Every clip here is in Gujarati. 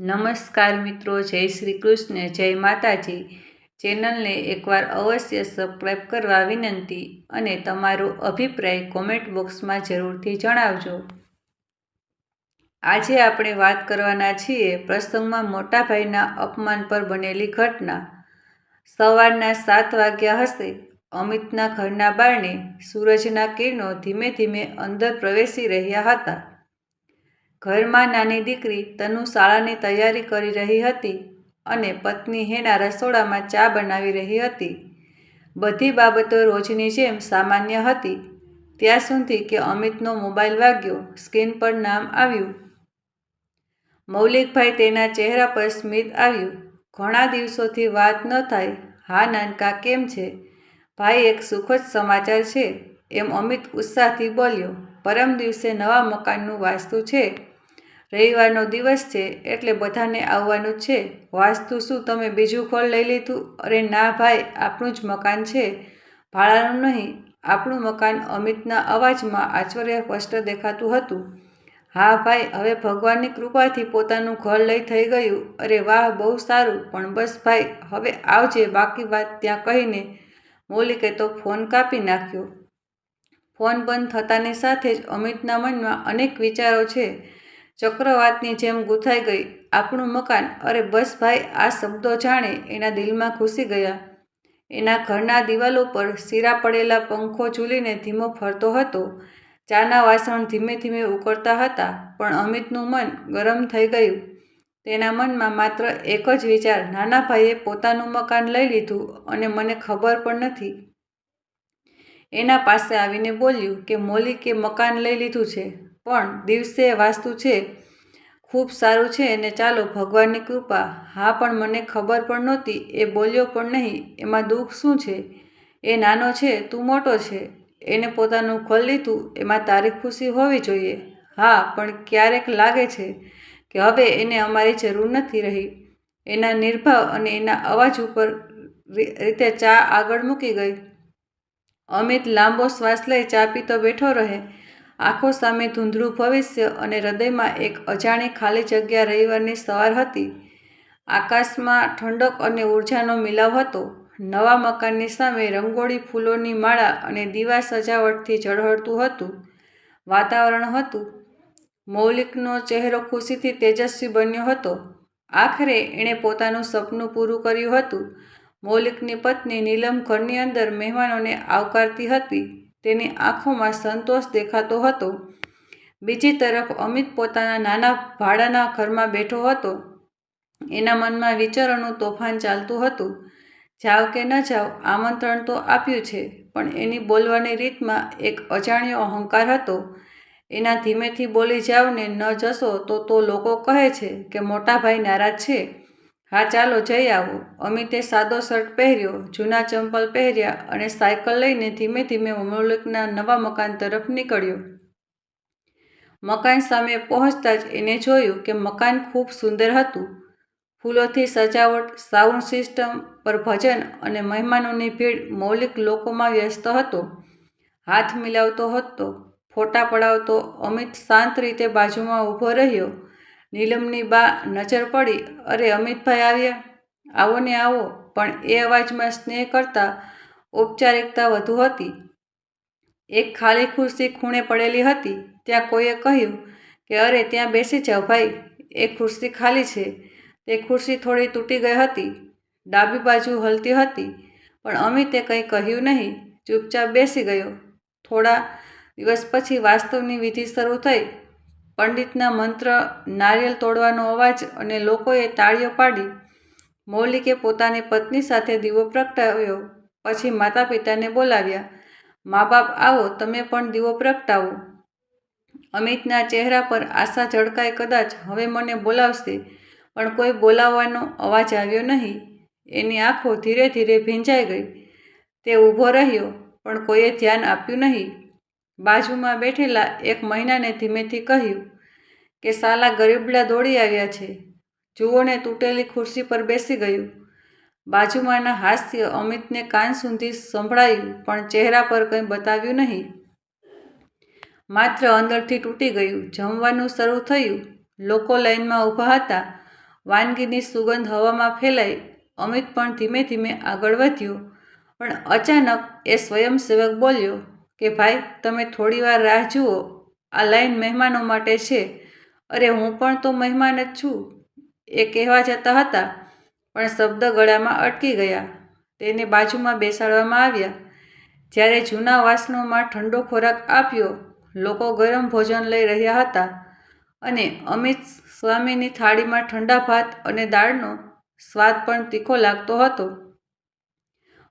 નમસ્કાર મિત્રો, જય શ્રી કૃષ્ણ, જય માતાજી. ચેનલને એકવાર અવશ્ય સબસ્ક્રાઈબ કરવા વિનંતી અને તમારો અભિપ્રાય કોમેન્ટ બોક્સમાં જરૂરથી જણાવજો. આજે આપણે વાત કરવાના છીએ પ્રસંગમાં મોટા ભાઈના અપમાન પર બનેલી ઘટના. સવારના સાત વાગ્યા હશે. અમિતના ઘરના બારણે સૂરજના કિરણો ધીમે ધીમે અંદર પ્રવેશી રહ્યા હતા. ઘરમાં નાની દીકરી તનુ શાળાની તૈયારી કરી રહી હતી અને પત્ની હેના રસોડામાં ચા બનાવી રહી હતી. બધી બાબતો રોજની જેમ સામાન્ય હતી. ત્યાં સુધી કે અમિતનો મોબાઈલ વાગ્યો, સ્ક્રીન પર નામ આવ્યું. મૌલિકભાઈ તેના ચહેરા પર સ્મિત આવ્યું. ઘણા દિવસોથી વાત ન થાય, હા નાનકા, કેમ છે? ભાઈ એક સુખદ સમાચાર છે. એમ અમિત ઉત્સાહથી બોલ્યો, પરમ દિવસે નવા મકાનનું વાસ્તુ છે. રવિવારનો દિવસ છે એટલે બધાને આવવાનું છે. વાસ્તુ શું? તમે બીજું ઘર લઈ લીધું? અરે ના ભાઈ, આપણું જ મકાન છે. ભાડાનું નહીં, આપણું મકાન અમિતના અવાજમાં આશ્ચર્ય સ્પષ્ટ દેખાતું હતું. હા ભાઈ, હવે ભગવાનની કૃપાથી પોતાનું ઘર લઈ થઈ ગયું. અરે વાહ, બહુ સારું. પણ બસ ભાઈ, હવે આવજે, બાકી વાત ત્યાં કહીને. મૌલિકે તો ફોન કાપી નાખ્યો. ફોન બંધ થતાની સાથે જ અમિતના મનમાં અનેક વિચારો છે. ચક્રવાતની જેમ ગૂંથાઈ ગઈ. આપણું મકાન, અરે બસ ભાઈ, આ શબ્દો જાણે એના દિલમાં ઘૂસી ગયા. એના ઘરના દિવાલો પર સીરા પડેલા પંખો ઝૂલીને ધીમો ફરતો હતો. ચાના વાસણ ધીમે ધીમે ઉકળતા હતા, પણ અમિતનું મન ગરમ થઈ ગયું. તેના મનમાં માત્ર એક જ વિચાર, નાના ભાઈએ પોતાનું મકાન લઈ લીધું અને મને ખબર પણ નથી. એના પાસે આવીને બોલ્યું કે, મોલિકે મકાન લઈ લીધું છે. પણ દિવસે વાસ્તુ છે. ખૂબ સારું છે અને ચાલો ભગવાનની કૃપા. હા, પણ મને ખબર પણ નહોતી. એ બોલ્યો પણ નહીં. એમાં દુઃખ શું છે? એ નાનો છે, તું મોટો છે. એને પોતાનું ખોલ લીધું. એમાં તારી ખુશી હોવી જોઈએ. હા, પણ ક્યારેક લાગે છે કે હવે એને અમારી જરૂર નથી રહી. એના નિર્ભાવ અને એના અવાજ ઉપર રીતે ચા આગળ મૂકી ગઈ. અમિત લાંબો શ્વાસ લઈ ચા પીતો બેઠો રહે. આંખો સામે ધૂંધળું ભવિષ્ય અને હૃદયમાં એક અજાણી ખાલી જગ્યા રવિવારની સવાર હતી. આકાશમાં ઠંડક અને ઊર્જાનો મિલાવ હતો. નવા મકાનની સામે રંગોળી, ફૂલોની માળા અને દીવા સજાવટથી ઝળહળતું હતું. વાતાવરણ હતું. મૌલિકનો ચહેરો ખુશીથી તેજસ્વી બન્યો હતો. આખરે એણે પોતાનું સપનું પૂરું કર્યું હતું. મૌલિકની પત્ની નીલમ ઘરની અંદર મહેમાનોને આવકારતી હતી. તેની આંખોમાં સંતોષ દેખાતો હતો. બીજી તરફ અમિત પોતાના નાના ભાડાના ઘરમાં બેઠો હતો. એના મનમાં વિચારોનું તોફાન ચાલતું હતું. જાવ કે ન જાવ, આમંત્રણ તો આપ્યું છે, પણ એની બોલવાની રીતમાં એક અજાણ્યો અહંકાર હતો. એના ધીમેથી બોલી જાવને ન જશો તો તો લોકો કહે છે કે મોટા ભાઈ નારાજ છે. હા, ચાલો જઈ આવો. અમિતે સાદો શર્ટ પહેર્યો, જૂના ચંપલ પહેર્યા અને સાયકલ લઈને ધીમે ધીમે મૌલિકના નવા મકાન તરફ નીકળ્યો. મકાન સામે પહોંચતા જ એને જોયું કે મકાન ખૂબ સુંદર હતું. ફૂલોથી સજાવટ, સાઉન્ડ સિસ્ટમ પર ભજન અને મહેમાનોની ભીડ મૌલિક લોકોમાં વ્યસ્ત હતો. હાથ મિલાવતો હતો, ફોટા પડાવતો અમિત શાંત રીતે બાજુમાં ઊભો રહ્યો. નીલમની બા નજર પડી. અરે, અમિતભાઈ આવ્યા? આવો ને આવો, પણ એ અવાજમાં સ્નેહ કરતાં ઔપચારિકતા વધુ હતી. એક ખાલી ખુરશી ખૂણે પડેલી હતી. ત્યાં કોઈએ કહ્યું કે, અરે, ત્યાં બેસી જાઓ ભાઈ, એ ખુરશી ખાલી છે. તે ખુરશી થોડી તૂટી ગઈ હતી, ડાબી બાજુ હલતી હતી, પણ અમિતે કંઈ કહ્યું નહીં, ચૂપચાપ બેસી ગયો. થોડા દિવસ પછી વાસ્તવની વિધિ શરૂ થઈ. પંડિતના મંત્ર નારિયેલ તોડવાનો અવાજ અને લોકોએ તાળીઓ પાડી, મૌલિકે પોતાની પત્ની સાથે દીવો પ્રગટાવ્યો. પછી માતા પિતાને બોલાવ્યા મા બાપ આવો, તમે પણ દીવો પ્રગટાવો. અમિતના ચહેરા પર આશા ઝળકાઈ કદાચ હવે મને બોલાવશે, પણ કોઈ બોલાવવાનો અવાજ આવ્યો નહીં. એની આંખો ધીરે ધીરે ભીંજાઈ ગઈ. તે ઊભો રહ્યો, પણ કોઈએ ધ્યાન આપ્યું નહીં. બાજુમાં બેઠેલા એક મહિનાને ધીમેથી કહ્યું કે, સાલા ગરીબડા દોડી આવ્યા છે. જુઓને તૂટેલી ખુરશી પર બેસી ગયું. બાજુમાંના હાસ્ય અમિતને કાન સુધી સંભળાયું, પણ ચહેરા પર કંઈ બતાવ્યું નહીં. માત્ર અંદરથી તૂટી ગયું. જમવાનું શરૂ થયું. લોકો લાઈનમાં ઊભા હતા. વાનગીની સુગંધ હવામાં ફેલાઈ. અમિત પણ ધીમે ધીમે આગળ વધ્યો. પણ અચાનક એ સ્વયંસેવક બોલ્યો કે ભાઈ, તમે થોડી વાર રાહ જુઓ. આ લાઈન મહેમાનો માટે છે. અરે, હું પણ તો મહેમાન જ છું. એ કહેવા જતા હતા, પણ શબ્દ ગળામાં અટકી ગયા. તેને બાજુમાં બેસાડવામાં આવ્યા. જ્યારે જૂના વાસણોમાં ઠંડો ખોરાક આપ્યો, લોકો ગરમ ભોજન લઈ રહ્યા હતા. અને અમિત સ્વામીની થાળીમાં ઠંડા ભાત અને દાળનો સ્વાદ પણ તીખો લાગતો હતો.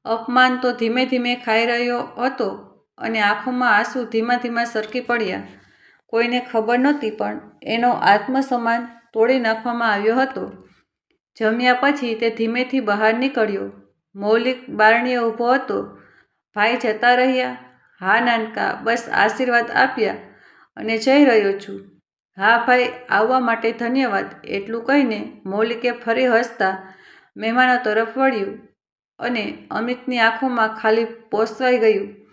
અપમાન તો ધીમે ધીમે ખાઈ રહ્યો હતો. અને આંખોમાં આંસુ ધીમા ધીમા સરકી પડ્યા. કોઈને ખબર નહોતી, પણ એનો આત્મસન્માન તોડી નાખવામાં આવ્યો હતો. જમ્યા પછી તે ધીમેથી બહાર નીકળ્યો. મૌલિક બારણીએ ઊભો હતો. ભાઈ જતા રહ્યા. હા, નાનકા, બસ આશીર્વાદ આપ્યા અને જઈ રહ્યો છું. હા, ભાઈ, આવવા માટે ધન્યવાદ. એટલું કહીને મૌલિકે ફરી હસતા મહેમાનો તરફ વળ્યું અને અમિતની આંખોમાં ખાલી પોસવાઈ ગયું.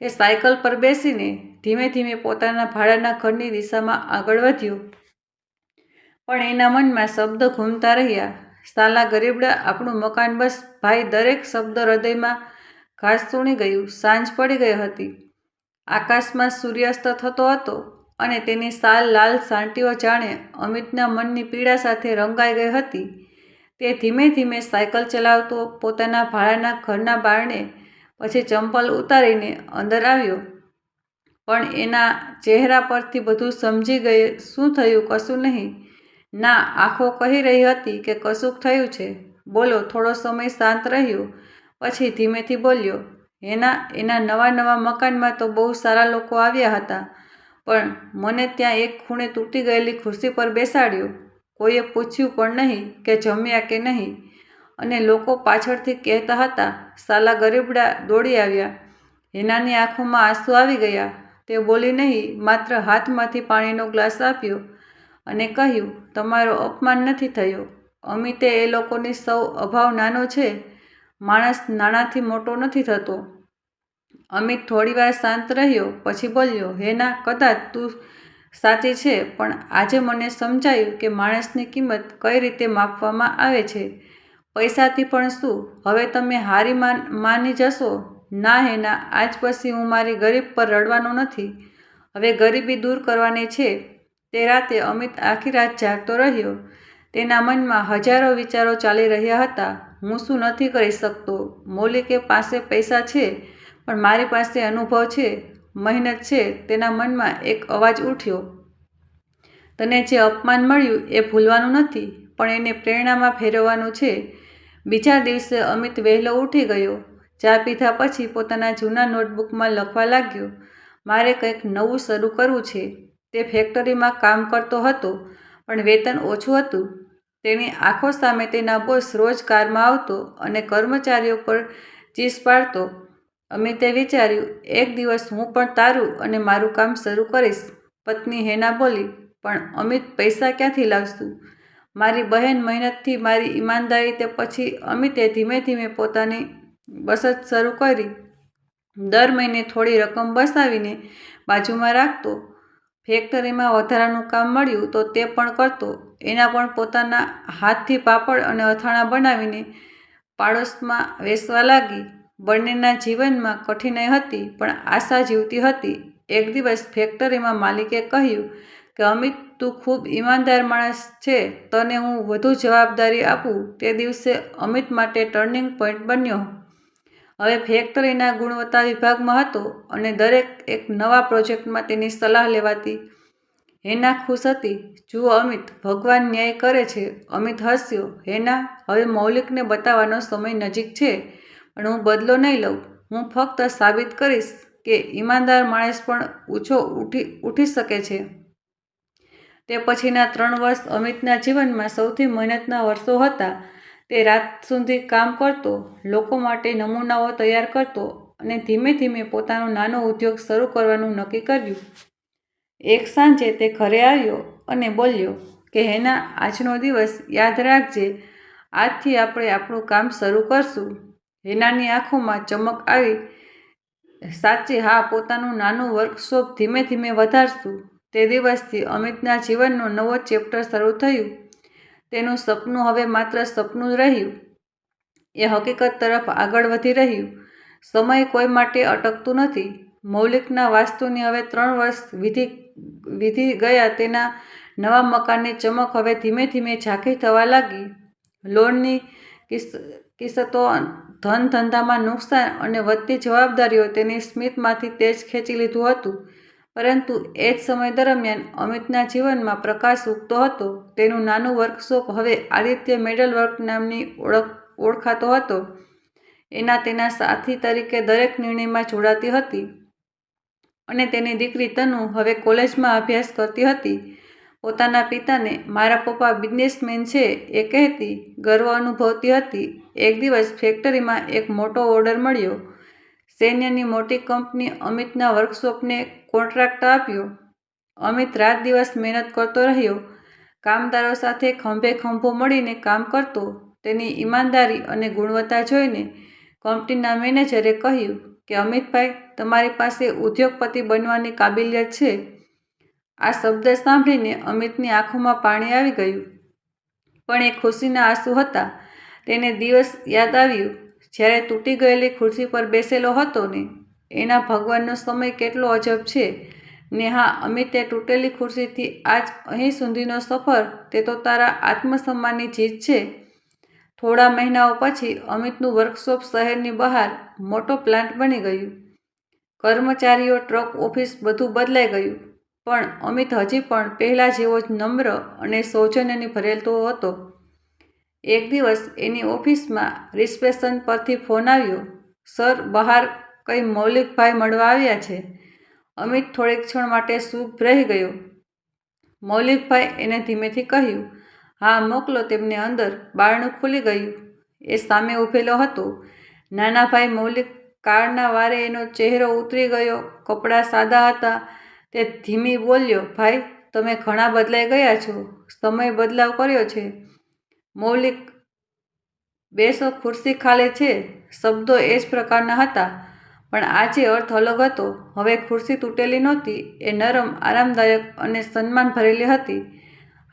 કે સાયકલ પર બેસીને ધીમે ધીમે પોતાના ભાડાના ઘરની દિશામાં આગળ વધ્યું. પણ એના મનમાં શબ્દ ઘૂમતા રહ્યા. સાલા ગરીબડા, આપણું મકાન બસ, ભાઈ, દરેક શબ્દ હૃદયમાં ઘાસ સૂણી ગયું, સાંજ પડી ગઈ હતી. આકાશમાં સૂર્યાસ્ત થતો હતો અને તેની સાલ લાલ સાંટીઓ જાણે અમિતના મનની પીડા સાથે રંગાઈ ગઈ હતી. તે ધીમે ધીમે સાયકલ ચલાવતો પોતાના ભાડાના ઘરના બારણે પછી ચંપલ ઉતારીને અંદર આવ્યો. પણ એના ચહેરા પરથી બધું સમજી ગઈ શું થયું કશું નહીં. ના, આંખો કહી રહી હતી કે કશુંક થયું છે. બોલો, થોડો સમય શાંત રહ્યો. પછી ધીમેથી બોલ્યો એના એના નવા નવા મકાનમાં તો બહુ સારા લોકો આવ્યા હતા. પણ મને ત્યાં એક ખૂણે તૂટી ગયેલી ખુરશી પર બેસાડ્યો. કોઈએ પૂછ્યું પણ નહીં કે જમ્યા કે નહીં. અને લોકો પાછળથી કહેતા હતા, સાલા ગરીબડા દોડી આવ્યા. હેનાની આંખોમાં આંસુ આવી ગયા. તે બોલી નહીં, માત્ર હાથમાંથી પાણીનો ગ્લાસ આપ્યો અને કહ્યું, તમારો અપમાન નથી થયો. અમિતે એ લોકોની સૌ અભાવ નાનો છે. માણસ નાણાંથી મોટો નથી થતો. અમિત થોડીવાર શાંત રહ્યો, પછી બોલ્યો હેના કદાચ તું સાચી છે, પણ આજે મને સમજાયું કે માણસની કિંમત કઈ રીતે માપવામાં આવે છે. પૈસાથી પણ શું? હવે તમે હારી માન, માની જશો? ના હેના આજ પછી હું મારી ગરીબ પર રડવાનો નથી. હવે ગરીબી દૂર કરવાની છે. તે રાતે અમિત આખી રાત જાગતો રહ્યો. તેના મનમાં હજારો વિચારો ચાલી રહ્યા હતા. હું શું નથી કરી શકતો? મૌલિકે પાસે પૈસા છે, પણ મારી પાસે અનુભવ છે, મહેનત છે. તેના મનમાં એક અવાજ ઉઠ્યો. તને જે અપમાન મળ્યું એ ભૂલવાનું નથી, પણ એને પ્રેરણામાં ફેરવવાનું છે. બીજા દિવસે અમિત વહેલો ઉઠી ગયો. ચા પીધા પછી પોતાના જૂના નોટબુકમાં લખવા લાગ્યો, મારે કંઈક નવું શરૂ કરવું છે. તે ફેક્ટરીમાં કામ કરતો હતો, પણ વેતન ઓછું હતું. તેની આંખો સામે તેના બોસ રોજ કારમાં આવતો અને કર્મચારીઓ પર ચીસ પાડતો. અમિતે વિચાર્યું, એક દિવસ હું પણ તારું અને મારું કામ શરૂ કરીશ. પત્ની હેના બોલી, પણ અમિત પૈસા ક્યાંથી લાવશું? મારી બહેન મહેનતથી મારી ઈમાનદારી તે પછી અમિતે ધીમે ધીમે પોતાની બચત શરૂ કરી. દર મહિને થોડી રકમ બસાવીને બાજુમાં રાખતો. ફેક્ટરીમાં વધારાનું કામ મળ્યું તો તે પણ કરતો. એના પણ પોતાના હાથથી પાપડ અને અથાણાં બનાવીને પાડોશમાં વેચવા લાગી. બંનેના જીવનમાં કઠિનાઈ હતી, પણ આશા જીવતી હતી. એક દિવસ ફેક્ટરીમાં માલિકે કહ્યું કે, અમિત તું ખૂબ ઈમાનદાર માણસ છે, તને હું વધુ જવાબદારી આપું, તે દિવસે અમિત માટે ટર્નિંગ પોઈન્ટ બન્યો. હવે ફેક્ટરીના ગુણવત્તા વિભાગમાં હતો અને દરેક એક નવા પ્રોજેક્ટમાં તેની સલાહ લેવાતી. હેના ખુશ હતી. જુઓ અમિત, ભગવાન ન્યાય કરે છે. અમિત હસ્યો. હેના, હવે મૌલિકને બતાવવાનો સમય નજીક છે, પણ હું બદલો નહીં લઉં. હું ફક્ત સાબિત કરીશ કે ઈમાનદાર માણસ પણ ઊંચો ઉઠી ઉઠી શકે છે. તે પછીના ત્રણ વર્ષ અમિતના જીવનમાં સૌથી મહેનતના વર્ષો હતા. તે રાત સુધી કામ કરતો, લોકો માટે નમૂનાઓ તૈયાર કરતો અને ધીમે ધીમે પોતાનો નાનો ઉદ્યોગ શરૂ કરવાનું નક્કી કર્યું. એક સાંજે તે ઘરે આવ્યો અને બોલ્યો કે, હેના, આજનો દિવસ યાદ રાખજે, આજથી આપણે આપણું કામ શરૂ કરશું. હેનાની આંખોમાં ચમક આવી. સાચે, હા, પોતાનું નાનું વર્કશોપ ધીમે ધીમે વધારશું. તે દિવસથી અમિતના જીવનનો નવો ચેપ્ટર શરૂ થયું. તેનું સપનું હવે માત્ર સપનું જ રહ્યું. એ હકીકત તરફ આગળ વધી રહ્યું. સમય કોઈ માટે અટકતું નથી. મૌલિકના વાસ્તુની હવે ત્રણ વર્ષ વિધિ વિધિ ગયા તેના નવા મકાનની ચમક હવે ધીમે ધીમે ઝાંખી થવા લાગી. લોનની કિસ, કિસ્સતો ધન ધંધામાં નુકસાન અને વધતી જવાબદારીઓ તેની સ્મિતમાંથી તેજ ખેંચી લીધું હતું. પરંતુ એ જ સમય દરમિયાન અમિતના જીવનમાં પ્રકાશ ઉગતો હતો. તેનું નાનું વર્કશોપ હવે આદિત્ય મેડલ વર્ક નામની ઓળખ, ઓળખાતો હતો. એના તેના સાથી તરીકે દરેક નિર્ણયમાં જોડાતી હતી અને તેની દીકરી તનુ હવે કોલેજમાં અભ્યાસ કરતી હતી. પોતાના પિતાને, મારા પપ્પા બિઝનેસમેન છે એ કહેતી, ગર્વ અનુભવતી હતી. એક દિવસ ફેક્ટરીમાં એક મોટો ઓર્ડર મળ્યો. સૈન્યની મોટી કંપની અમિતના વર્કશોપને કોન્ટ્રાક્ટ આપ્યો. અમિત રાત દિવસ મહેનત કરતો રહ્યો. કામદારો સાથે ખંભે ખંભો મળીને કામ કરતો. તેની ઈમાનદારી અને ગુણવત્તા જોઈને કંપનીના મેનેજરે કહ્યું કે, અમિતભાઈ, તમારી પાસે ઉદ્યોગપતિ બનવાની કાબિલિયત છે. આ શબ્દ સાંભળીને અમિતની આંખોમાં પાણી આવી ગયું. પણ એ ખુશીના આંસુ હતા. તેને દિવસ યાદ આવ્યું. જ્યારે તૂટી ગયેલી ખુરશી પર બેસેલો હતો ને એના ભગવાનનો સમય કેટલો અજબ છે? ને હા અમિતે તૂટેલી ખુરશીથી આજ અહીં સુધીનો સફર, તે તો તારા આત્મસન્માનની જીત છે. થોડા મહિનાઓ પછી અમિતનું વર્કશોપ શહેરની બહાર મોટો પ્લાન્ટ બની ગયું. કર્મચારીઓ, ટ્રક, ઓફિસ બધું બદલાઈ ગયું. પણ અમિત હજી પણ પહેલાં જેવો જ નમ્ર અને સૌજન્યની ભરેલતો હતો. એક દિવસ એની ઓફિસમાં રિસેપ્શન પરથી ફોન આવ્યો. સર, બહાર કંઈ મૌલિકભાઈ મળવા આવ્યા છે? અમિત થોડીક ક્ષણ માટે શુભ રહી ગયો. મૌલિકભાઈ એને ધીમેથી કહ્યું, હા, મોકલો. તેમને અંદર બારણું ખુલી ગયું. એ સામે ઊભેલો હતો. નાના ભાઈ મૌલિક કાળના વારે એનો ચહેરો ઉતરી ગયો, કપડાં સાદા હતા. તે ધીમી બોલ્યો, ભાઈ, તમે ઘણા બદલાઈ ગયા છો. સમય બદલાવ કર્યો છે. મૌલિક બેસો ખુરશી ખાલી છે. શબ્દો એ જ પ્રકારના હતા. પણ આજે અર્થ અલગ હતો, હવે ખુરશી તૂટેલી નહોતી, એ નરમ, આરામદાયક અને સન્માન ભરેલી હતી.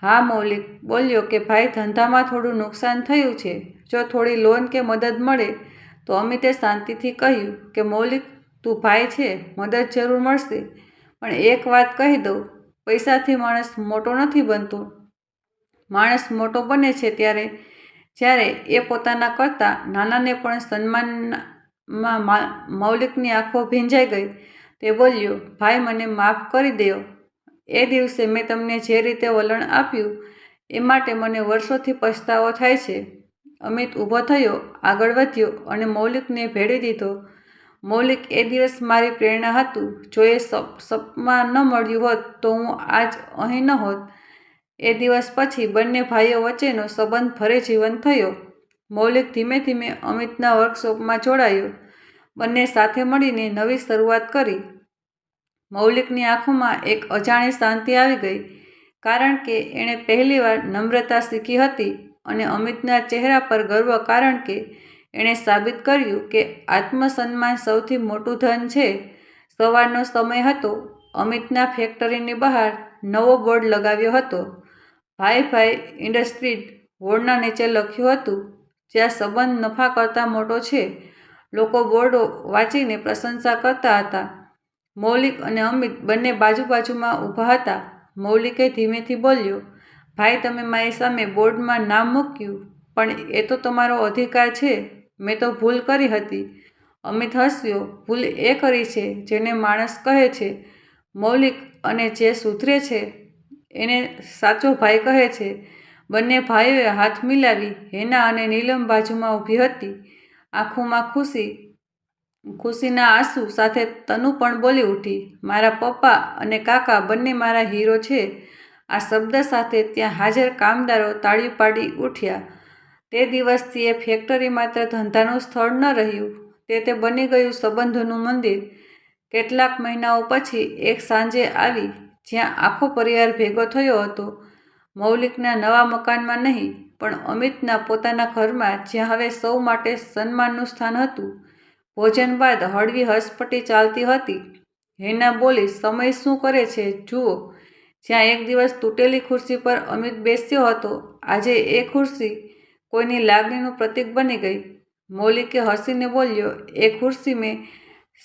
હા, મૌલિક, બોલ્યો કે ભાઈ, ધંધામાં થોડું નુકસાન થયું છે. જો થોડી લોન કે મદદ મળે, તો અમિતે શાંતિથી કહ્યું કે, મૌલિક, તું ભાઈ છે, મદદ જરૂર મળશે. પણ એક વાત કહી દઉં, પૈસાથી માણસ મોટો નથી બનતો. માણસ મોટો બને છે ત્યારે, જ્યારે એ પોતાના કરતાં નાનાને પણ સન્માનમાં મૌલિકની આંખો ભીંજાઈ ગઈ. તે બોલ્યો, ભાઈ, મને માફ કરી દો એ દિવસે મેં તમને જે રીતે વલણ આપ્યું, એ માટે મને વર્ષોથી પછતાવો થાય છે. અમિત ઊભો થયો, આગળ વધ્યો અને મૌલિકને ભેળી દીધો. મૌલિક, એ દિવસ મારી પ્રેરણા હતું. જો એ સપમાં ન મળ્યું હોત, તો હું આજ અહીં ન હોત. એ દિવસ પછી બંને ભાઈઓ વચ્ચેનો સંબંધ ફરી જીવન થયો. મૌલિક ધીમે ધીમે અમિતના વર્કશોપમાં જોડાયો. બંને સાથે મળીને નવી શરૂઆત કરી. મૌલિકની આંખોમાં એક અજાણી શાંતિ આવી ગઈ, કારણ કે એણે પહેલીવાર નમ્રતા શીખી હતી અને અમિતના ચહેરા પર ગર્વ, કારણ કે એણે સાબિત કર્યું કે આત્મસન્માન સૌથી મોટું ધન છે. સવારનો સમય હતો, અમિતના ફેક્ટરીની બહાર નવો બોર્ડ લગાવ્યો હતો. ભાઈ ભાઈ ઇન્ડસ્ટ્રી બોર્ડના નીચે લખ્યું હતું. જ્યાં સંબંધ નફા કરતાં મોટો છે. લોકો બોર્ડો વાંચીને પ્રશંસા કરતા હતા. મૌલિક અને અમિત બંને બાજુ બાજુમાં ઊભા હતા. મૌલિકે ધીમેથી બોલ્યો, ભાઈ, તમે મારી સામે બોર્ડમાં નામ મૂક્યું, પણ એ તો તમારો અધિકાર છે. મેં તો ભૂલ કરી હતી. અમિત હસ્યો, ભૂલ એ કરી છે જેને માણસ કહે છે. મૌલિક અને જે સુધરે છે, એને સાચો ભાઈ કહે છે. બંને ભાઈઓએ હાથ મિલાવી હેના અને નીલમ બાજુમાં ઊભી હતી. આંખોમાં ખુશી, ખુશીના આંસુ સાથે તનુ પણ બોલી ઉઠી, મારા પપ્પા અને કાકા બંને મારા હીરો છે. આ શબ્દ સાથે ત્યાં હાજર કામદારો તાળી પાડી ઉઠ્યા. તે દિવસથી એ ફેક્ટરી માત્ર ધંધાનું સ્થળ ન રહ્યું, તે તે બની ગયું સંબંધોનું મંદિર. કેટલાક મહિનાઓ પછી એક સાંજે આવી, જ્યાં આખો પરિવાર ભેગો થયો હતો. મૌલિકના નવા મકાનમાં નહીં, પણ અમિતના પોતાના ઘરમાં જ્યાં હવે સૌ માટે સન્માનનું સ્થાન હતું, ભોજન બાદ હળવી હસપટી ચાલતી હતી. હેના બોલી, સમય શું કરે છે? જુઓ, જ્યાં એક દિવસ તૂટેલી ખુરશી પર અમિત બેસ્યો હતો, આજે એ ખુરશી કોઈની લાગણીનું પ્રતીક બની ગઈ. મૌલિકે હસીને બોલ્યો, એ ખુરશી મેં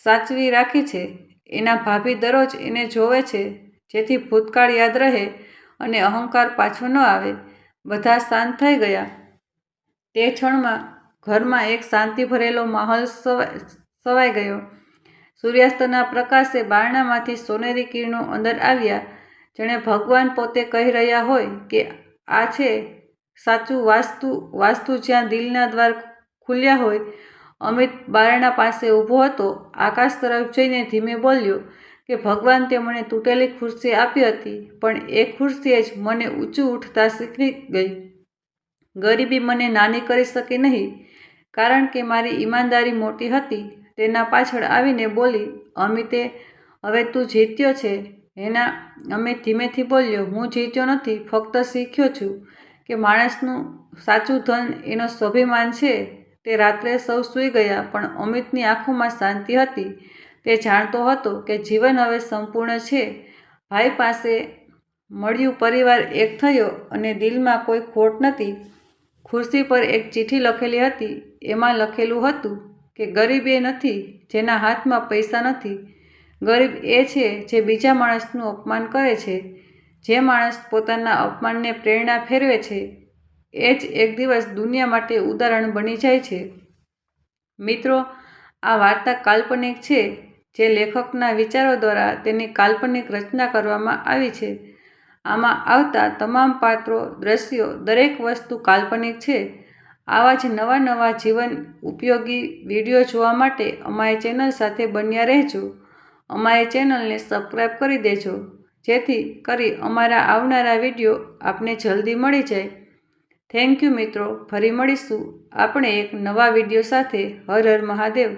સાચવી રાખી છે. એના ભાભી દરરોજ એને જોવે છે, જેથી ભૂતકાળ યાદ રહે. અને અહંકાર પાછો ન આવે. બધા શાંત થઈ ગયા. તે ક્ષણમાં ઘરમાં એક શાંતિ ભરેલો માહોલ સવાઈ ગયો. સૂર્યાસ્તના પ્રકાશે બારણામાંથી સોનેરી કિરણો અંદર આવ્યા. જેણે ભગવાન પોતે કહી રહ્યા હોય કે આ છે સાચું વાસ્તુ વાસ્તુ જ્યાં દિલના દ્વાર ખુલ્યા હોય. અમિત બારણા પાસે ઊભો હતો. આકાશ તરફ જઈને ધીમે બોલ્યો કે ભગવાન તે મને તૂટેલી ખુરશી આપી હતી, પણ એ ખુરશીએ જ મને ઊંચું ઉઠતા શીખવી ગઈ. ગરીબી મને નાની કરી શકી નહીં, કારણ કે મારી ઈમાનદારી મોટી હતી. તેના પાછળ આવીને બોલી, અમિતે, હવે તું જીત્યો છે. એના અમે ધીમેથી બોલ્યો, હું જીત્યો નથી, ફક્ત શીખ્યો છું કે માણસનું સાચું ધન એનો સ્વાભિમાન છે. તે રાત્રે સૌ સૂઈ ગયા, પણ અમિતની આંખોમાં શાંતિ હતી. તે જાણતો હતો કે જીવન હવે સંપૂર્ણ છે. ભાઈ પાસે મળ્યું પરિવાર એક થયો અને દિલમાં કોઈ ખોટ નથી. ખુરશી પર એક ચિઠ્ઠી લખેલી હતી. એમાં લખેલું હતું કે ગરીબ એ નથી, જેના હાથમાં પૈસા નથી. ગરીબ એ છે જે બીજા માણસનું અપમાન કરે છે. જે માણસ પોતાના અપમાનને પ્રેરણા ફેરવે છે. એ જ એક દિવસ દુનિયા માટે ઉદાહરણ બની જાય છે. મિત્રો, આ વાર્તા કાલ્પનિક છે. જે લેખકના વિચારો દ્વારા તેની કાલ્પનિક રચના કરવામાં આવી છે. આમાં આવતા તમામ પાત્રો, દ્રશ્યો દરેક વસ્તુ કાલ્પનિક છે. આવા જ નવા નવા જીવન ઉપયોગી વીડિયો જોવા માટે અમારી ચેનલ સાથે બન્યા રહેજો. અમારી ચેનલને સબસ્ક્રાઈબ કરી દેજો, જેથી કરી અમારા આવનારા વીડિયો આપને જલ્દી મળી જાય. થેન્ક યુ મિત્રો, ફરી મળીશું. આપણે એક નવા વીડિયો સાથે. હર હર મહાદેવ.